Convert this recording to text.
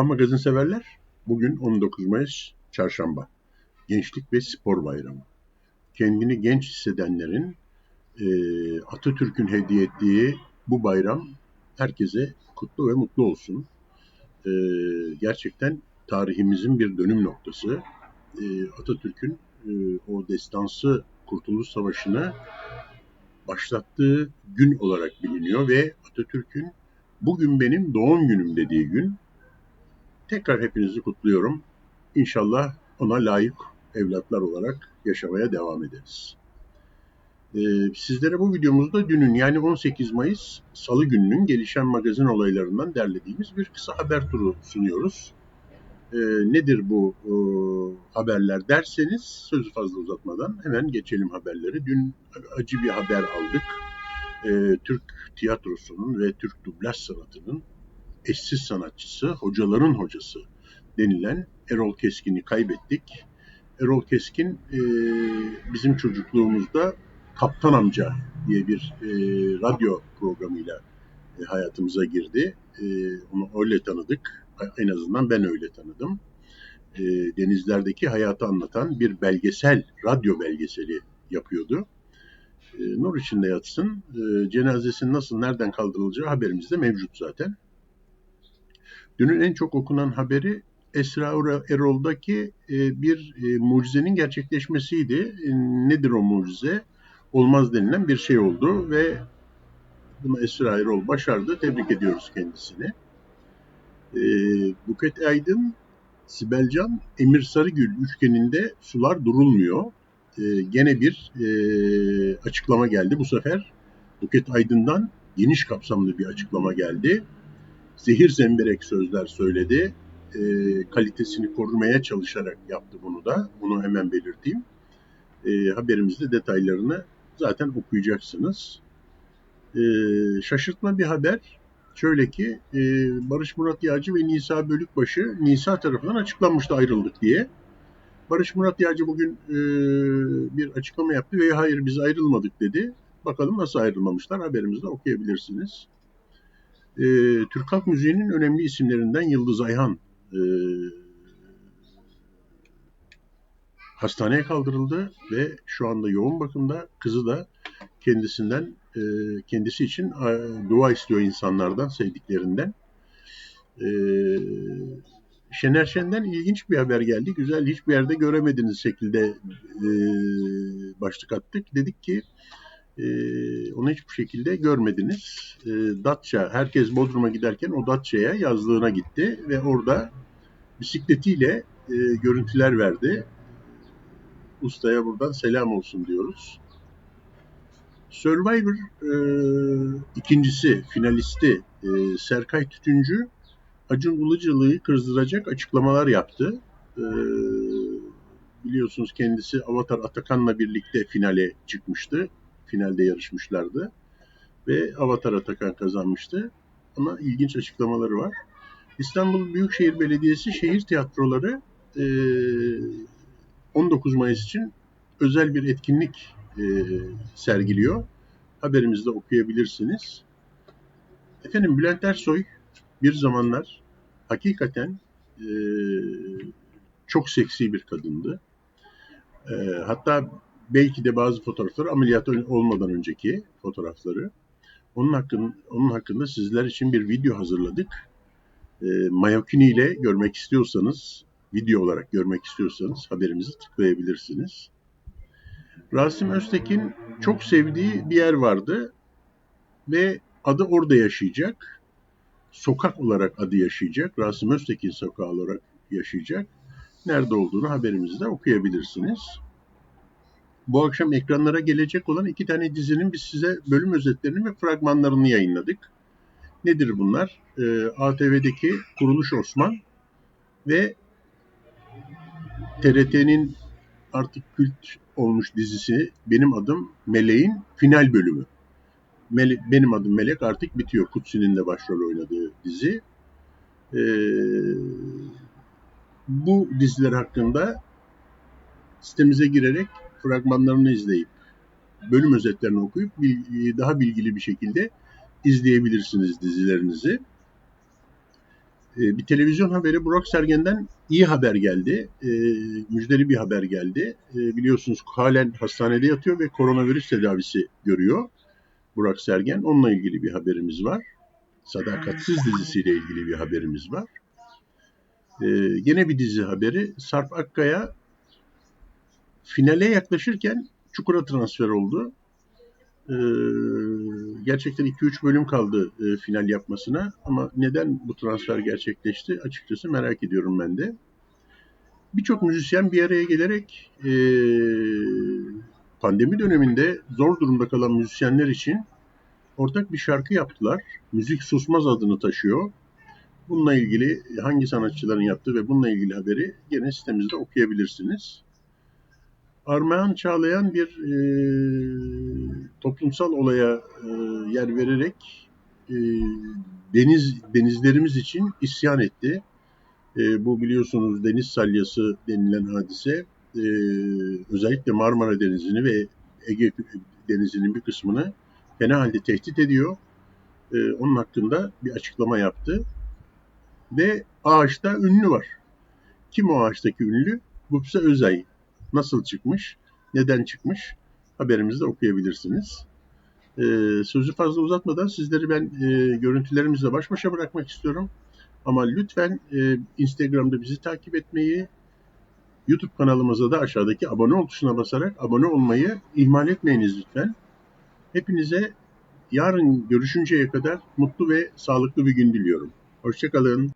Merhaba magazin severler. Bugün 19 Mayıs Çarşamba. Gençlik ve Spor Bayramı. Kendini genç hissedenlerin e, Atatürk'ün hediye ettiği bu bayram herkese kutlu ve mutlu olsun. E, gerçekten tarihimizin bir dönüm noktası. E, Atatürk'ün e, o destansı Kurtuluş Savaşı'nı başlattığı gün olarak biliniyor ve Atatürk'ün bugün benim doğum günüm dediği gün tekrar hepinizi kutluyorum. İnşallah ona layık evlatlar olarak yaşamaya devam ederiz. Ee, sizlere bu videomuzda dünün yani 18 Mayıs Salı gününün gelişen magazin olaylarından derlediğimiz bir kısa haber turu sunuyoruz. Ee, nedir bu haberler derseniz sözü fazla uzatmadan hemen geçelim haberleri. Dün acı bir haber aldık. Ee, Türk tiyatrosunun ve Türk dublaj sanatının eşsiz sanatçısı, hocaların hocası denilen Erol Keskin'i kaybettik. Erol Keskin e, bizim çocukluğumuzda Kaptan Amca diye bir e, radyo programıyla e, hayatımıza girdi. E, onu öyle tanıdık. En azından ben öyle tanıdım. E, denizlerdeki hayatı anlatan bir belgesel, radyo belgeseli yapıyordu. E, nur içinde yatsın. E, cenazesinin nasıl, nereden kaldırılacağı haberimizde mevcut zaten. Dünün en çok okunan haberi Esra Erol'daki e, bir e, mucizenin gerçekleşmesiydi. E, nedir o mucize? Olmaz denilen bir şey oldu ve bunu Esra Erol başardı. Tebrik ediyoruz kendisini. Buket Aydın, Sibel Can, Emir Sarıgül üçgeninde sular durulmuyor. Gene bir açıklama geldi. Bu sefer Buket Aydın'dan geniş kapsamlı bir açıklama geldi zehir zemberek sözler söyledi. E, kalitesini korumaya çalışarak yaptı bunu da. Bunu hemen belirteyim. E, haberimizde detaylarını zaten okuyacaksınız. E, şaşırtma bir haber. Şöyle ki e, Barış Murat Yağcı ve Nisa Bölükbaşı Nisa tarafından açıklanmıştı ayrıldık diye. Barış Murat Yağcı bugün e, bir açıklama yaptı ve hayır biz ayrılmadık dedi. Bakalım nasıl ayrılmamışlar haberimizde okuyabilirsiniz. E, Türk halk müziğinin önemli isimlerinden Yıldız Ayhan e, hastaneye kaldırıldı ve şu anda yoğun bakımda. Kızı da kendisinden e, kendisi için e, dua istiyor insanlardan, sevdiklerinden. E, Şener Şen'den ilginç bir haber geldi. Güzel, hiçbir yerde göremediğiniz şekilde e, başlık attık. Dedik ki e, onu hiçbir şekilde görmediniz. E, Datça, herkes Bodrum'a giderken o Datça'ya yazlığına gitti ve orada bisikletiyle e, görüntüler verdi. Ustaya buradan selam olsun diyoruz. Survivor e, ikincisi, finalisti e, Serkay Tütüncü Acun Ilıcalı'yı kızdıracak açıklamalar yaptı. E, biliyorsunuz kendisi Avatar Atakan'la birlikte finale çıkmıştı finalde yarışmışlardı. Ve Avatar Atakan kazanmıştı. Ama ilginç açıklamaları var. İstanbul Büyükşehir Belediyesi şehir tiyatroları 19 Mayıs için özel bir etkinlik sergiliyor. Haberimizde okuyabilirsiniz. Efendim Bülent Ersoy bir zamanlar hakikaten çok seksi bir kadındı. hatta belki de bazı fotoğrafları ameliyat olmadan önceki fotoğrafları. Onun hakkında, onun hakkında sizler için bir video hazırladık. E, Mayokini ile görmek istiyorsanız, video olarak görmek istiyorsanız haberimizi tıklayabilirsiniz. Rasim Öztekin çok sevdiği bir yer vardı ve adı orada yaşayacak. Sokak olarak adı yaşayacak. Rasim Öztekin sokağı olarak yaşayacak. Nerede olduğunu haberimizde okuyabilirsiniz bu akşam ekranlara gelecek olan iki tane dizinin biz size bölüm özetlerini ve fragmanlarını yayınladık. Nedir bunlar? Ee, ATV'deki Kuruluş Osman ve TRT'nin artık kült olmuş dizisi Benim Adım Meleğin final bölümü. Mele, Benim Adım Melek artık bitiyor. Kutsi'nin de başrol oynadığı dizi. Ee, bu diziler hakkında sitemize girerek fragmanlarını izleyip bölüm özetlerini okuyup daha bilgili bir şekilde izleyebilirsiniz dizilerinizi. e, bir televizyon haberi Burak Sergen'den iyi haber geldi. E, müjdeli bir haber geldi. E, biliyorsunuz halen hastanede yatıyor ve koronavirüs tedavisi görüyor Burak Sergen. Onunla ilgili bir haberimiz var. Sadakatsiz dizisiyle ilgili bir haberimiz var. E, yine bir dizi haberi. Sarp Akkaya finale yaklaşırken Çukur'a transfer oldu. Ee, gerçekten 2-3 bölüm kaldı e, final yapmasına ama neden bu transfer gerçekleşti açıkçası merak ediyorum ben de. Birçok müzisyen bir araya gelerek e, pandemi döneminde zor durumda kalan müzisyenler için ortak bir şarkı yaptılar. Müzik Susmaz adını taşıyor. Bununla ilgili hangi sanatçıların yaptığı ve bununla ilgili haberi gene sitemizde okuyabilirsiniz. Armağan Çağlayan bir e, toplumsal olaya e, yer vererek e, deniz denizlerimiz için isyan etti. E, bu biliyorsunuz deniz salyası denilen hadise e, özellikle Marmara Denizi'ni ve Ege Denizi'nin bir kısmını fena halde tehdit ediyor. E, onun hakkında bir açıklama yaptı. Ve ağaçta ünlü var. Kim o ağaçtaki ünlü? Gupse Özay. Nasıl çıkmış? Neden çıkmış? Haberimizde okuyabilirsiniz. Ee, sözü fazla uzatmadan sizleri ben e, görüntülerimizle baş başa bırakmak istiyorum. Ama lütfen e, Instagram'da bizi takip etmeyi, YouTube kanalımıza da aşağıdaki abone ol tuşuna basarak abone olmayı ihmal etmeyiniz lütfen. Hepinize yarın görüşünceye kadar mutlu ve sağlıklı bir gün diliyorum. Hoşçakalın.